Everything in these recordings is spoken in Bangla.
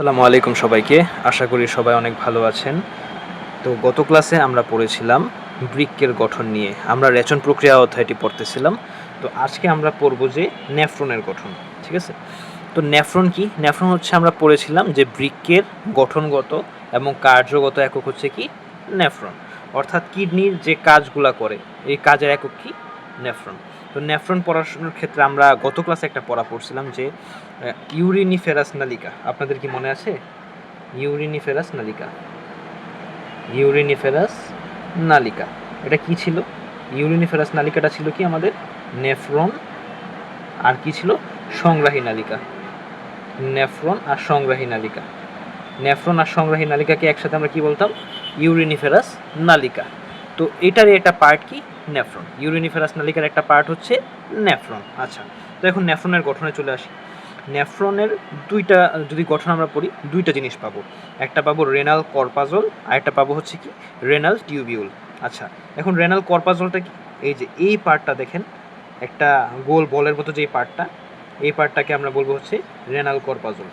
আসসালামু আলাইকুম সবাইকে। আশা করি সবাই অনেক ভালো আছেন। তো গত ক্লাসে আমরা পড়েছিলাম বৃক্কের গঠন নিয়ে। আমরা রেচন প্রক্রিয়া অধ্যায়টি পড়তেছিলাম। তো আজকে আমরা পড়ব যে নেফ্রনের গঠন, ঠিক আছে? তো নেফ্রন কি? নেফ্রন হচ্ছে আমরা পড়েছিলাম যে বৃক্কের গঠনগত এবং কার্যগত একক হচ্ছে কি? নেফ্রন। অর্থাৎ কিডনির যে কাজগুলা করে, এই কাজের একক কি? নেফ্রন। তো নেফ্রন পড়াশোনার ক্ষেত্রে আমরা গত ক্লাসে একটা পড়া পড়ছিলাম যে ইউরিনিফেরাস নালিকা। আপনাদের কি মনে আছে? ইউরিনিফেরাস নালিকা। ইউরিনিফেরাস নালিকা। এটা কি ছিল? ইউরিনিফেরাস নালিকাটা ছিল কি আমাদের? নেফ্রন আর কি ছিল? সংগ্রাহী নালিকা। নেফ্রন আর সংগ্রাহী নালিকা। নেফ্রন আর সংগ্রাহী নালিকাকে একসাথে আমরা কি বলতাম? ইউরিনিফেরাস নালিকা। তো এটারই একটা পার্ট কি? নেফ্রন। ইউরিনিফেরাস নালিকার একটা পার্ট হচ্ছে নেফ্রন। আচ্ছা তো এখন নেফ্রনের গঠনে চলে আসি। নেফ্রনের দুইটা, যদি গঠন আমরা পড়ি, দুইটা জিনিস পাবো। একটা পাবো রেনাল কর্পাজল আর একটা পাবো হচ্ছে কি? রেনাল টিউবিউল আচ্ছা এখন রেনাল কর্পাজলটা কি? এই যে এই পার্টটা দেখেন, একটা গোল বলের মতো যে পার্টটা এই পার্টটাকে আমরা বলব হচ্ছে renal corpuscle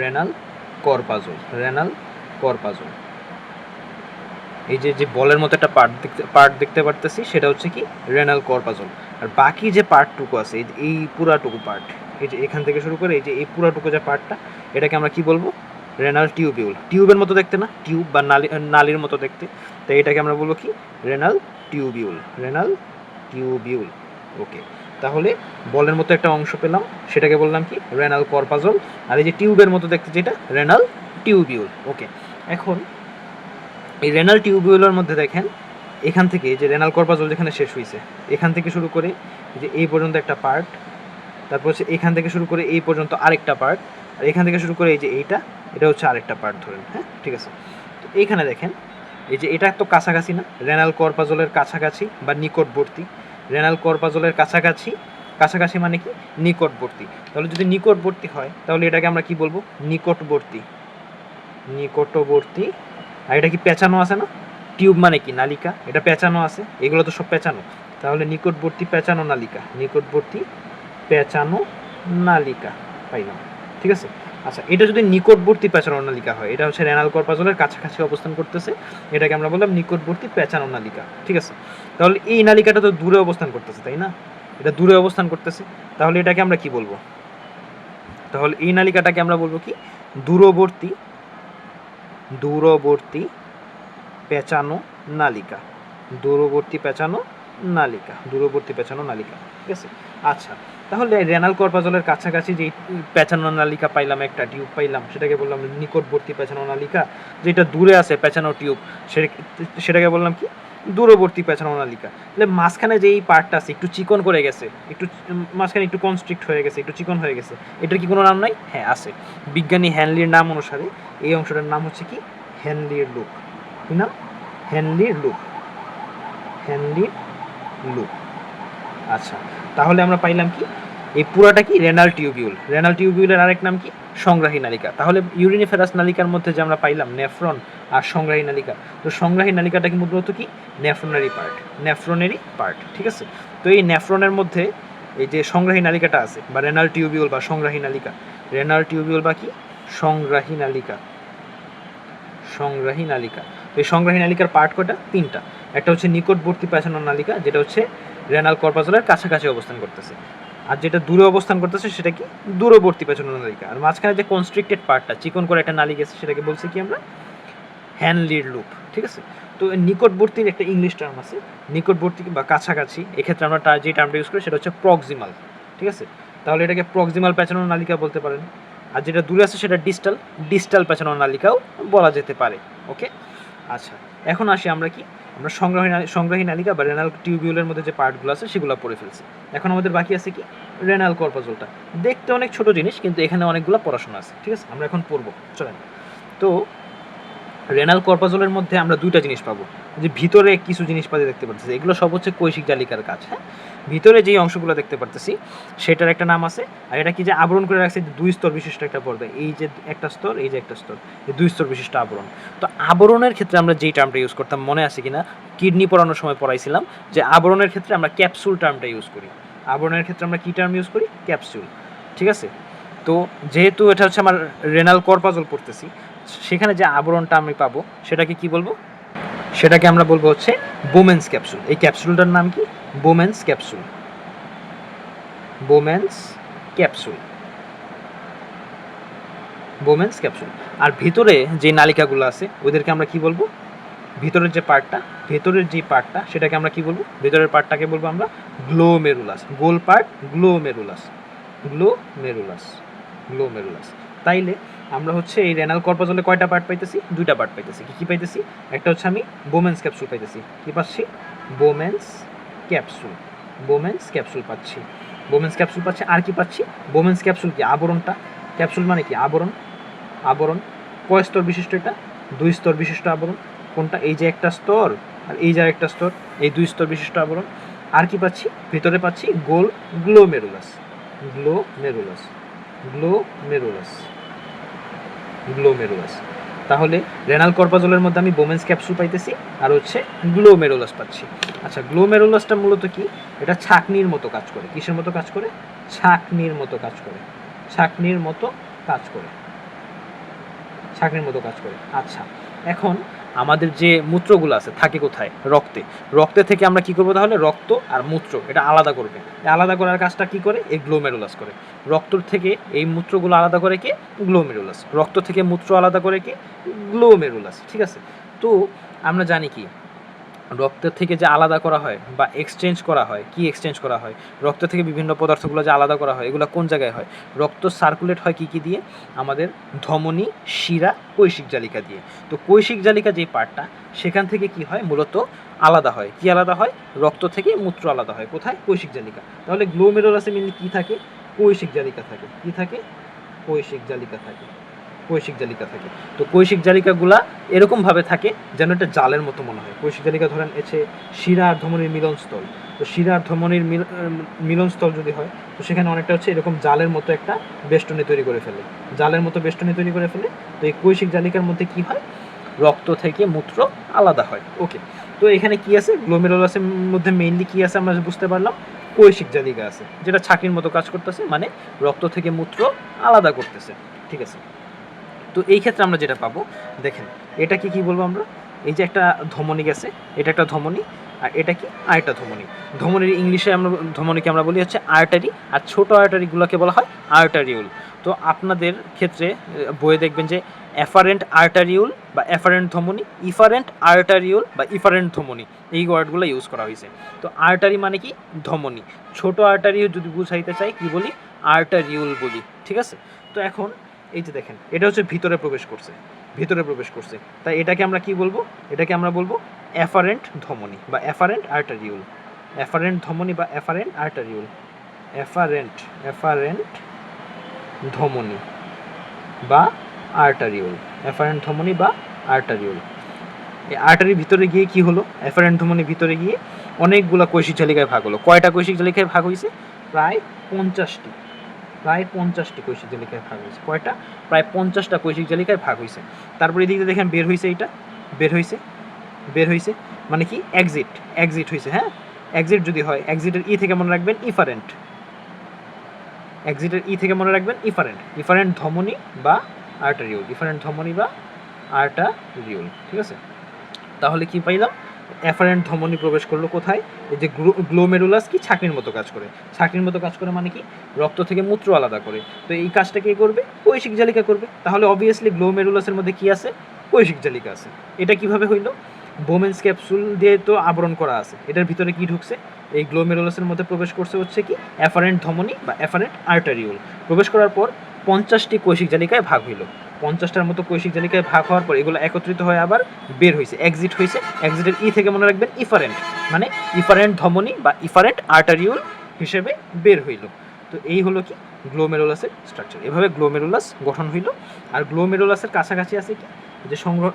renal corpuscle renal corpuscle এই যে যে বলের মতো একটা পার্ট দেখতে পার্ট দেখতে পারতেছি, সেটা হচ্ছে কি রেনাল কর্পাজল আর বাকি যে পার্টটুকু আছে, এই পুরাটুকু পার্ট এই যে এখান থেকে শুরু করে এই যে, এই পুরাটুকু যে পার্টটা এটাকে আমরা কি বলব? রেনাল টিউবিউল টিউবের মতো দেখতে না? টিউব বা নালি, নালির মতো দেখতে। তো এটাকে আমরা বলব কি? Renal tubule renal tubule okay তাহলে বলের মতো একটা অংশ পেলাম। সেটাকে বললাম কি? রেনাল কর্পাজল আর এই যে টিউবের মতো দেখতে যেটা? রেনাল টিউবিউল ওকে এখন এই রেনাল টিউবিউলের মধ্যে দেখেন, এখান থেকে যে রেনাল কর্পাজল যেখানে শেষ হয়েছে এখান থেকে শুরু করে যে এই পর্যন্ত একটা পার্ট তারপর হচ্ছে এখান থেকে শুরু করে এই পর্যন্ত আরেকটা পার্ট আর এখান থেকে শুরু করে এই যে এইটা, এটা হচ্ছে আরেকটা পার্ট ধরেন হ্যাঁ? ঠিক আছে? তো এইখানে দেখেন, এই যে এটা তো কাছাকাছি না রেনাল কর্পাজলের কাছাকাছি বা নিকটবর্তী। রেনাল কর্পাজলের কাছাকাছি কাছাকাছি মানে কি? নিকটবর্তী। তাহলে যদি নিকটবর্তী হয়, তাহলে এটাকে আমরা কি বলব? নিকটবর্তী। নিকটবর্তী আর এটা কি পেঁচানো আছে না? টিউব মানে কি? নালিকা? এটা পেঁচানো আছে? এগুলো তো সব পেঁচানো। তাহলে নিকটবর্তী পেঁচানো নালিকা। নিকটবর্তী পেঁচানো নালিকা। পাইলাম ঠিক আছে? আচ্ছা এটা যদি নিকটবর্তী পেঁচানো নালিকা হয়, এটা হচ্ছে রেনাল কর্পাজলের কাছাকাছি অবস্থান করতেছে। এটাকে আমরা বললাম নিকটবর্তী পেঁচানো নালিকা। ঠিক আছে? তাহলে এই নালিকাটা তো দূরে অবস্থান করতেছে, তাই না? এটা দূরে অবস্থান করতেছে। তাহলে এটাকে আমরা কি বলব? তাহলে এই নালিকাটাকে আমরা বলব কি? দূরবর্তী দূরবর্তী পেঁচানো নালিকা। দূরবর্তী পেঁচানো নালিকা, দূরবর্তী পেঁচানো নালিকা, ঠিক আছে? আচ্ছা তাহলে রেনাল কর্পাজলের কাছাকাছি যে পেঁচানো নালিকা পাইলাম, একটা টিউব পাইলাম, সেটাকে বললাম নিকটবর্তী পেঁচানো নালিকা, যেটা দূরে আছে পেঁচানো টিউব সেটাকে বললাম কি? দূরবর্তী পেঁচানো নালিকা। তাহলে মাঝখানে যে এই পার্টটা আছে, একটু চিকন করে গেছে, একটু মাঝখানে একটু কনস্ট্রিক্ট হয়ে গেছে, একটু চিকন হয়ে গেছে, এটার কি কোনো নাম নাই? হ্যাঁ আছে। বিজ্ঞানী হ্যানলির নাম অনুসারে এই অংশটার নাম হচ্ছে কি? হ্যানলির লুক কি নাম? হ্যানলির লুক হ্যানলির লুপ আচ্ছা তাহলে আমরা পাইলাম কি? এই পুরাটা কি? রেনাল টিউবিউল রেনাল টিউবিউলের আরেক নাম কি? সংগ্রাহী নালিকা। তাহলে ইউরিনিফেরাস নালিকার মধ্যে যে আমরা পাইলাম নেফ্রন আর সংগ্রাহী নালিকা, তো সংগ্রাহী নালিকাটা কি মূলত কি? নেফ্রনেরই পার্ট নেফ্রনেরই পার্ট ঠিক আছে? তো এই নেফ্রনের মধ্যে এই যে সংগ্রাহী নালিকাটা আছে, বা রেনাল টিউবিউল বা সংগ্রাহী নালিকা রেনাল টিউবিউল বা কি? সংগ্রাহী নালিকা। সংগ্রাহী নালিকা। তো এই সংগ্রাহী নালিকার পার্ট কটা তিনটা। একটা হচ্ছে নিকটবর্তী পেছানো নালিকা, যেটা হচ্ছে রেনাল কর্পাজলের কাছাকাছি অবস্থান করতেছে। আর যেটা দূরে অবস্থান করতেছে, সেটা কি? দূরবর্তী পেছানো নালিকা। আর মাঝখানে যে কনস্ট্রিক্টেড পার্টটা চিকন করে একটা নালিকা আছে, সেটাকে বলছি কি আমরা? হ্যান্ডলির লুপ ঠিক আছে? তো নিকটবর্তীর একটা ইংলিশ টার্ম আছে, নিকটবর্তী বা কাছাকাছি। এক্ষেত্রে আমরা যে টার্মটা ইউজ করি, সেটা হচ্ছে প্রক্সিমাল ঠিক আছে? তাহলে এটাকে প্রক্সিমাল পেছানো নালিকা বলতে পারেন। আর যেটা দূরে আছে, সেটা ডিস্টাল ডিস্টাল পেছানো নালিকাও বলা যেতে পারে ওকে আচ্ছা এখন আসি আমরা কি? আমরা সংগ্রহী সংগ্রহী নালিকা বা রেনাল টিউবিউলের মধ্যে যে পার্টগুলো আছে, সেগুলো পড়ে ফেলছি। এখন আমাদের বাকি আছে কি? রেনাল কর্পাজলটা দেখতে অনেক ছোট জিনিস, কিন্তু এখানে অনেকগুলো পড়াশোনা আছে, ঠিক আছে? আমরা এখন পড়ব, চলেন। তো রেনাল কর্পাজলের মধ্যে আমরা দুইটা জিনিস পাবো। যে ভিতরে কিছু জিনিসপাতি দেখতে পাচ্ছি এগুলো সব হচ্ছে কৈশিক জালিকার কাজ হ্যাঁ? ভিতরে যেই অংশগুলো দেখতে পারতেছি, সেটার একটা নাম আছে, আর এটা কি যে আবরণ করে রাখছে দুই স্তর বিশিষ্ট একটা পর্দা, এই যে একটা স্তর, এই যে একটা স্তর, এই দুই স্তর বিশিষ্ট আবরণ। তো আবরণের ক্ষেত্রে আমরা যেই টার্মটা ইউজ করতাম, মনে আছে কিনা? কিডনি পড়ানোর সময় পড়াইছিলাম, যে আবরণের ক্ষেত্রে আমরা ক্যাপসুল টার্মটা ইউজ করি। আবরণের ক্ষেত্রে আমরা কী টার্ম ইউজ করি? ক্যাপসুল ঠিক আছে? তো যেহেতু এটা হচ্ছে আমার রেনাল কর্পাজল পড়তেছি সেখানে যে আবরণটা আমি পাবো, সেটাকে কি বলব? সেটাকে আমরা বলব হচ্ছে বোমেন্স ক্যাপসুল এই ক্যাপসুলটার নাম কি? Bowman's capsule Bowman's capsule Bowman's capsule আর ভিতরে যে নালিকাগুলো আছে, ওদেরকে আমরা কি বলব? ভিতরের যে পার্টটা, ভেতরের যে পার্টটা, সেটাকে আমরা কি বলব? ভেতরের পার্টটাকে বলব আমরা গ্লো গ্লোমেরুলাস গোল part glomerulus glo glomerulus glomerulus glomerulus তাইলে আমরা হচ্ছে এই রেনাল কর্পাজলে কয়টা পার্ট পাইতেছি? দুইটা পার্ট পাইতেছি। কি কি পাইতেছি? একটা হচ্ছে আমি বোমেন্স ক্যাপসুল পাইতেছি। কি পাচ্ছি? বোমেন্স ক্যাপসুল বোমেন্স ক্যাপসুল পাচ্ছি। বোমেন্স ক্যাপসুল পাচ্ছি। আর কি পাচ্ছি? বোমেন্স ক্যাপসুল কি? আবরণটা। ক্যাপসুল মানে কি? আবরণ। আবরণ। কয় স্তর বিশিষ্ট এটা? দুই স্তর বিশিষ্ট আবরণ। কোনটা? এই যে একটা স্তর আর এই যে একটা স্তর। এই দুই স্তর বিশিষ্ট আবরণ। আর কি পাচ্ছি? ভিতরে পাচ্ছি গোল glomerulus glo glomerulus glomerulus glomerulus glomerulus তাহলে রেনাল কর্পাজলের মধ্যে আমি বোমেন্স ক্যাপসুল পাইতেছি, আর হচ্ছে গ্লোমেরোলাস পাচ্ছি। আচ্ছা গ্লোমেরোলাসটা মূলত কি? এটা ছাকনির মতো কাজ করে। কিসের মতো কাজ করে? ছাকনির মতো কাজ করে। ছাকনির মতো কাজ করে। ছাকনির মতো কাজ করে। আচ্ছা এখন আমাদের যে মূত্রগুলো আছে, থাকে কোথায়? রক্তে। রক্তে থেকে আমরা কি করব তাহলে? রক্ত আর মূত্র, এটা আলাদা করবে। আলাদা করার কাজটা কি করে? এই গ্লোমেরুলাস করে। রক্তর থেকে এই মূত্রগুলো আলাদা করে কি? গ্লোমেরুলাস রক্ত থেকে মূত্র আলাদা করে কে? গ্লোমেরুলাস ঠিক আছে? তো আমরা জানি কি? রক্তের থেকে যে আলাদা করা হয় বা এক্সচেঞ্জ করা হয়, কি এক্সচেঞ্জ করা হয়? রক্ত থেকে বিভিন্ন পদার্থগুলো যে আলাদা করা হয়, এগুলো কোন জায়গায় হয়? রক্ত সার্কুলেট হয় কি কি দিয়ে? আমাদের ধমনী, শিরা, কৈশিক জালিকা দিয়ে। তো কৈশিক জালিকা যে পার্টটা, সেখান থেকে কি হয়? মূলত আলাদা হয়। কি আলাদা হয়? রক্ত থেকে মূত্র আলাদা হয়। কোথায়? কৈশিক জালিকা। তাহলে গ্লোমেরুলাসে মিনলি কি থাকে? কৈশিক জালিকা থাকে। কি থাকে? কৈশিক জালিকা থাকে। কৈশিক জালিকা থাকে। তো কৈশিক জালিকাগুলা এরকমভাবে থাকে যেন এটা জালের মতো মনে হয়। কৈশিক জালিকা ধরেন এসে শিরা আর ধমনির মিলনস্থল। তো শিরা আর ধমনির মিলনস্থল যদি হয়, তো সেখানে অনেকটা হচ্ছে এরকম জালের মতো একটা বেষ্টনী তৈরি করে ফেলে। জালের মতো বেষ্টনী তৈরি করে ফেলে। তো এই কৈশিক জালিকার মধ্যে কি হয়? রক্ত থেকে মূত্র আলাদা হয়। ওকে, তো এখানে কি আছে? গ্লোমেরোলাসের মধ্যে মেইনলি কি আছে আমরা বুঝতে পারলাম? কৈশিক জালিকা আছে, যেটা ছাকির মতো কাজ করতেছে মানে রক্ত থেকে মূত্র আলাদা করতেছে। ঠিক আছে? তো এই ক্ষেত্রে আমরা যেটা পাবো, দেখেন এটা কি কি বলব আমরা? এই যে একটা ধমনী গেছে, এটা একটা ধমনী, আর এটা কি? আরেকটা ধমনী। ধমনীর ইংলিশে আমরা, ধমনীকে আমরা বলি হচ্ছে আর্টারি আর ছোট আর্টারিগুলোকে বলা হয় আর্টারিউল তো আপনাদের ক্ষেত্রে বইয়ে দেখবেন যে অ্যাফারেন্ট আর্টারিউল বা অ্যাফারেন্ট ধমনী ইফারেন্ট আর্টারিউল বা ইফারেন্ট ধমনী, এই ওয়ার্ডগুলো ইউজ করা হয়েছে। তো আর্টারি মানে কি? ধমনী। ছোট আর্টারি যদি বুঝাইতে চাই, কি বলি? আর্টারিউল বলি, ঠিক আছে? তো এখন এই যে দেখেন, এটা হচ্ছে ভিতরে প্রবেশ করছে, ভিতরে প্রবেশ করছে। তাই এটাকে আমরা কি বলব? এটাকে আমরা বলব অ্যাফারেন্ট ধমনী বা অ্যাফারেন্ট আর্টারিউল অ্যাফারেন্ট ধমনী বা অ্যাফারেন্ট আর্টারিউল অ্যাফারেন্ট অ্যাফারেন্ট ধমনী বা আর্টারিউল অ্যাফারেন্ট ধমনী বা আর্টারিউল এই আর্টারির ভিতরে গিয়ে কি হলো? অ্যাফারেন্ট ধমনীর ভিতরে গিয়ে অনেকগুলো কৈশিক জালিকায় ভাগ হলো। কয়টা কৈশিক জালিকায় ভাগ হয়েছে প্রায় পঞ্চাশটি। প্রায় পঞ্চাশটি কৈশিক জালিকায় ভাগ হয়েছে। কয়টা? প্রায় পঞ্চাশটা কৈশিক জালিকায় ভাগ হয়েছে। তারপরে এদিকে দেখেন, বের হয়েছে এইটা। বের হয়েছে বের হয়েছে মানে কি? এক্সিট এক্সিট হয়েছে হ্যাঁ? এক্সিট যদি হয় এক্সিটের ই থেকে মনে রাখবেন ইফারেন্ট এক্সিটের ই থেকে মনে রাখবেন ইফারেন্ট ইফারেন্ট ধমনী বা আর্টারিউল ইফারেন্ট ধমনী বা আর্টারিউল ঠিক আছে? তাহলে কি পাইলাম? অ্যাফারেন্ট ধমনী প্রবেশ করল কোথায়? এই যে গ্লো- গ্লোমেরুলাস কি? ছাকনির মতো কাজ করে। ছাকনির মতো কাজ করে মানে কি? রক্ত থেকে মূত্র আলাদা করে। তো এই কাজটা কে করবে? কৈশিক জালিকা করবে। তাহলে অবভিয়াসলি গ্লোমেরুলাসের মধ্যে কি আছে? কৈশিক জালিকা আছে। এটা কীভাবে হইল? বোমেন্স ক্যাপসুল দিয়ে তো আবরণ করা আছে। এটার ভিতরে কি ঢুকছে? এই গ্লোমেরুলাসের মধ্যে প্রবেশ করছে হচ্ছে কি? অ্যাফারেন্ট ধমনী বা অ্যাফারেন্ট আর্টারিউল প্রবেশ করার পর পঞ্চাশটি কৈশিক জালিকায় ভাগ হইল। পঞ্চাশটার মতো কৈশিক জালিকায় ভাগ হওয়ার পর এগুলো একত্রিত হয়ে আবার বের হয়েছে এক্সিট হয়েছে। এক্সিটের ই থেকে মনে রাখবেন ইফারেন্ট মানে ইফারেন্ট ধমনী বা ইফারেন্ট আর্টারিউল হিসেবে বের হইল। তো এই হলো কি? গ্লোমেরোলাসের স্ট্রাকচার এভাবে গ্লোমেরুলাস গঠন হইল। আর গ্লোমেরোলাসের কাছাকাছি আছে কি? যে সংগ্রহ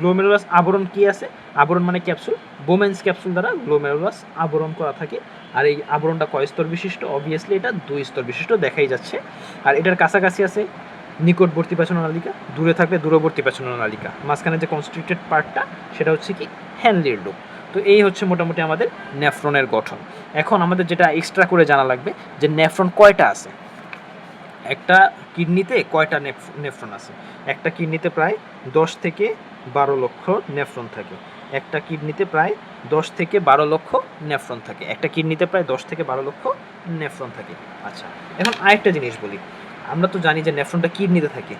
গ্লোমেরোলাস আবরণ কি আছে? আবরণ মানে ক্যাপসুল বোমেন্স ক্যাপসুল দ্বারা গ্লোমেরোলাস আবরণ করা থাকে। আর এই আবরণটা কয় স্তর বিশিষ্ট? অবভিয়াসলি এটা দুই স্তর বিশিষ্ট দেখাই যাচ্ছে। আর এটার কাছাকাছি আছে নিকটবর্তী পেছন নালিকা, দূরে থাকলে দূরবর্তী পেছন নালিকা। মাঝখানে যে কনস্ট্রিক্টেড পার্টটা সেটা হচ্ছে কি হ্যান্ডলির লুপ তো এই হচ্ছে মোটামুটি আমাদের নেফ্রনের গঠন। এখন আমাদের যেটা এক্সট্রা করে জানা লাগবে, যে নেফ্রন কয়টা আছে? একটা কিডনিতে কয়টা নেফ- নেফ্রন আছে? একটা কিডনিতে প্রায় দশ থেকে বারো লক্ষ নেফ্রন থাকে। একটা কিডনিতে প্রায় দশ থেকে বারো লক্ষ নেফ্রন থাকে। একটা কিডনিতে প্রায় দশ থেকে বারো লক্ষ নেফ্রন থাকে। আচ্ছা এখন আরেকটা জিনিস বলি। আমরা তো জানি যে নেফ্রনটা কিডনিতে থাকে।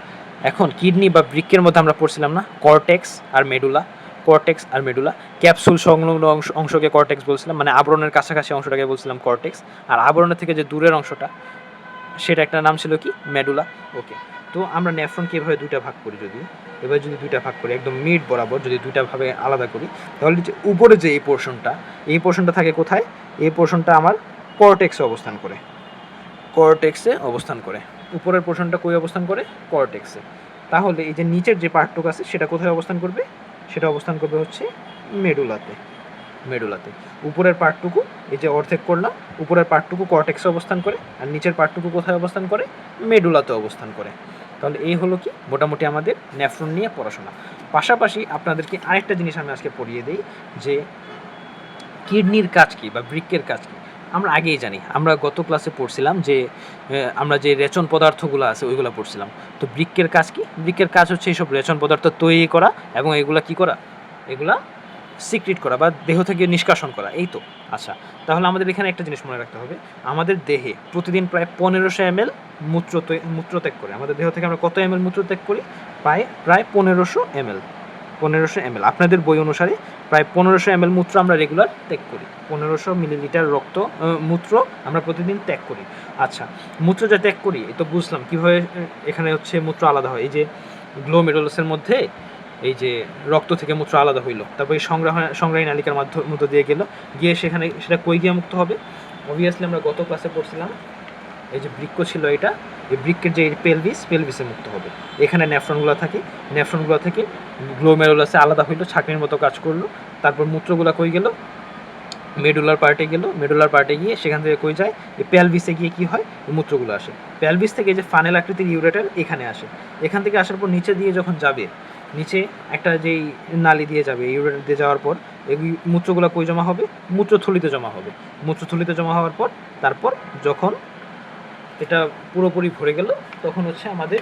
এখন কিডনি বা বৃক্কের মধ্যে আমরা পড়ছিলাম না, কর্টেক্স আর মেডুলা, কর্টেক্স আর মেডুলা। ক্যাপসুল সংলগ্ন অংশ অংশকে কর্টেক্স বলছিলাম মানে আবরণের কাছাকাছি অংশটাকে বলছিলাম কর্টেক্স। আর আবরণের থেকে যে দূরের অংশটা, সেটা একটা নাম ছিল কি? মেডুলা। ওকে, তো আমরা নেফ্রনকে এভাবে দুইটা ভাগ করি যদি। এবার যদি দুইটা ভাগ করি, একদম মিড বরাবর যদি দুইটা ভাবে আলাদা করি, তাহলে যে উপরে যে এই পোর্শনটা এই পোর্শনটা থাকে কোথায়? এই পোর্শনটা আমার কর্টেক্সে অবস্থান করে। কর্টেক্সে অবস্থান করে। উপরের পোর্শনটা কই অবস্থান করে? কর্টেক্সে তাহলে এই যে নিচের যে পার্টটুকু আছে, সেটা কোথায় অবস্থান করবে? সেটা অবস্থান করবে হচ্ছে মেডুলাতে। মেডুলাতে। উপরের পার্টটুকু এই যে অর্ধেক করলাম, উপরের পার্টটুকু কর্টেক্সে অবস্থান করে, আর নিচের পার্টটুকু কোথায় অবস্থান করে? মেডুলাতে অবস্থান করে। তাহলে এই হলো কি? মোটামুটি আমাদের নেফ্রন নিয়ে পড়াশোনা। পাশাপাশি আপনাদেরকে আরেকটা জিনিস আমি আজকে পড়িয়ে দিই, যে কিডনির কাজ কি বা বৃক্কের কাজ কি? আমরা আগেই জানি। আমরা গত ক্লাসে পড়ছিলাম যে আমরা যে রেচন পদার্থগুলো আছে, ওইগুলো পড়ছিলাম। তো বৃক্কের কাজ কি? বৃক্কের কাজ হচ্ছে এইসব রেচন পদার্থ তৈরি করা এবং এগুলা কি করা? এগুলা সিক্রেট করা বা দেহ থেকে নিষ্কাশন করা, এই তো। আচ্ছা তাহলে আমাদের এখানে একটা জিনিস মনে রাখতে হবে। আমাদের দেহে প্রতিদিন প্রায় পনেরোশো এম এল মূত্র মূত্রত্যাগ করে। আমাদের দেহ থেকে আমরা কত এম এল মূত্রত্যাগ করি? প্রায় প্রায় পনেরোশো এম এল পনেরোশো এম আপনাদের বই অনুসারে প্রায় পনেরোশো এম মূত্র আমরা রেগুলার ত্যাগ করি। পনেরোশো মিলিলিটার রক্ত মূত্র আমরা প্রতিদিন ত্যাগ করি। আচ্ছা মূত্র যা ত্যাগ করি এই তো বুঝলাম। কীভাবে এখানে হচ্ছে মূত্র আলাদা হয়? এই যে গ্লোমেরুলাসের মধ্যে এই যে রক্ত থেকে মূত্র আলাদা হইল। তারপর এই সংগ্রহ, সংগ্রাহী নালিকার মাধ্যম মধ্য দিয়ে গেল। গিয়ে সেখানে, সেটা কই গিয়ে মুক্ত হবে? অবভিয়াসলি আমরা গত ক্লাসে পড়ছিলাম। এই যে বৃক্ষ ছিল এটা। এই বৃক্ষের যে পেলভিস পেলভিসে মুক্ত হবে। এখানে ন্যাফ্রনগুলো থাকে। ন্যাফ্রনগুলো থেকে গ্লোমেরুলাসে আলাদা হইল, ছাঁকনির মতো কাজ করল। তারপর মূত্রগুলো কই গেল? মেডুলার পার্টে গেল। মেডুলার পার্টে গিয়ে সেখান থেকে কই যায়? এই প্যালভিসে গিয়ে কি হয়? মূত্রগুলো আসে। প্যালভিস থেকে যে ফানেল আকৃতির ইউরেটার এখানে আসে। এখান থেকে আসার পর নিচে দিয়ে যখন যাবে, নিচে একটা যেই নালি দিয়ে যাবে ইউরেটার দিয়ে যাওয়ার পর, এই মূত্রগুলো কই জমা হবে? মূত্রথলিতে জমা হবে। মূত্রথলিতে জমা হওয়ার পর, তারপর যখন এটা পুরোপুরি ভরে গেল, তখন হচ্ছে আমাদের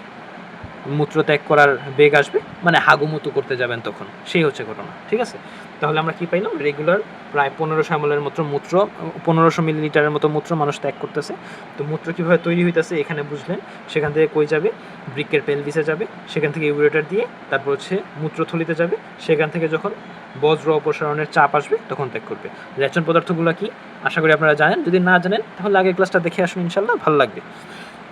মূত্র ত্যাগ করার বেগ আসবে মানে হাগুমুতু করতে যাবেন তখন, সেই হচ্ছে ঘটনা, ঠিক আছে? তাহলে আমরা কি পাইলাম? রেগুলার প্রায় পনেরোশো এমএলের মতো মূত্র, পনেরোশো মিলিলিটারের মতো মূত্র মানুষ ত্যাগ করতেছে। তো মূত্র কীভাবে তৈরি হইতেছে এখানে বুঝলেন। সেখান থেকে কই যাবে? বৃক্কের পেলভিসে যাবে। সেখান থেকে ইউরেটার দিয়ে তারপর হচ্ছে মূত্রথলিতে যাবে। সেখান থেকে যখন বজ্র অপসারণের চাপ আসবে, তখন ত্যাগ করবে। রেচন পদার্থগুলো কি? আশা করি আপনারা জানেন। যদি না জানেন, তাহলে আগের ক্লাসটা দেখে আসুন ইনশাল্লাহ ভালো লাগবে।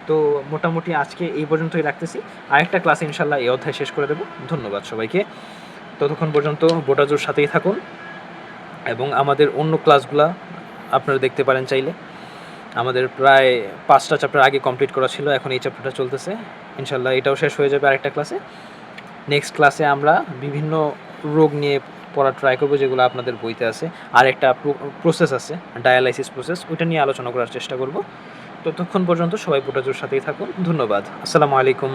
তো মোটামুটি আজকে এই পর্যন্তই রাখতেছি। আরেকটা ক্লাসে ইনশাল্লাহ এই অধ্যায় শেষ করে দেবো। ধন্যবাদ সবাইকে। ততক্ষণ পর্যন্ত বোটাজোর সাথেই থাকুন এবং আমাদের অন্য ক্লাসগুলা আপনারা দেখতে পারেন চাইলে। আমাদের প্রায় পাঁচটা চ্যাপ্টার আগে কমপ্লিট করা ছিল, এখন এই চ্যাপ্টারটা চলতেছে। ইনশাল্লাহ এটাও শেষ হয়ে যাবে আরেকটা ক্লাসে। নেক্সট ক্লাসে আমরা বিভিন্ন রোগ নিয়ে পড়া ট্রাই করব, যেগুলো আপনাদের বইতে আছে। আর একটা প্রসেস আছে ডায়ালাইসিস প্রসেস ওইটা নিয়ে আলোচনা করার চেষ্টা করব। ততক্ষণ পর্যন্ত সবাই পোটাজোর সাথেই থাকুন। ধন্যবাদ। আসসালামু আলাইকুম।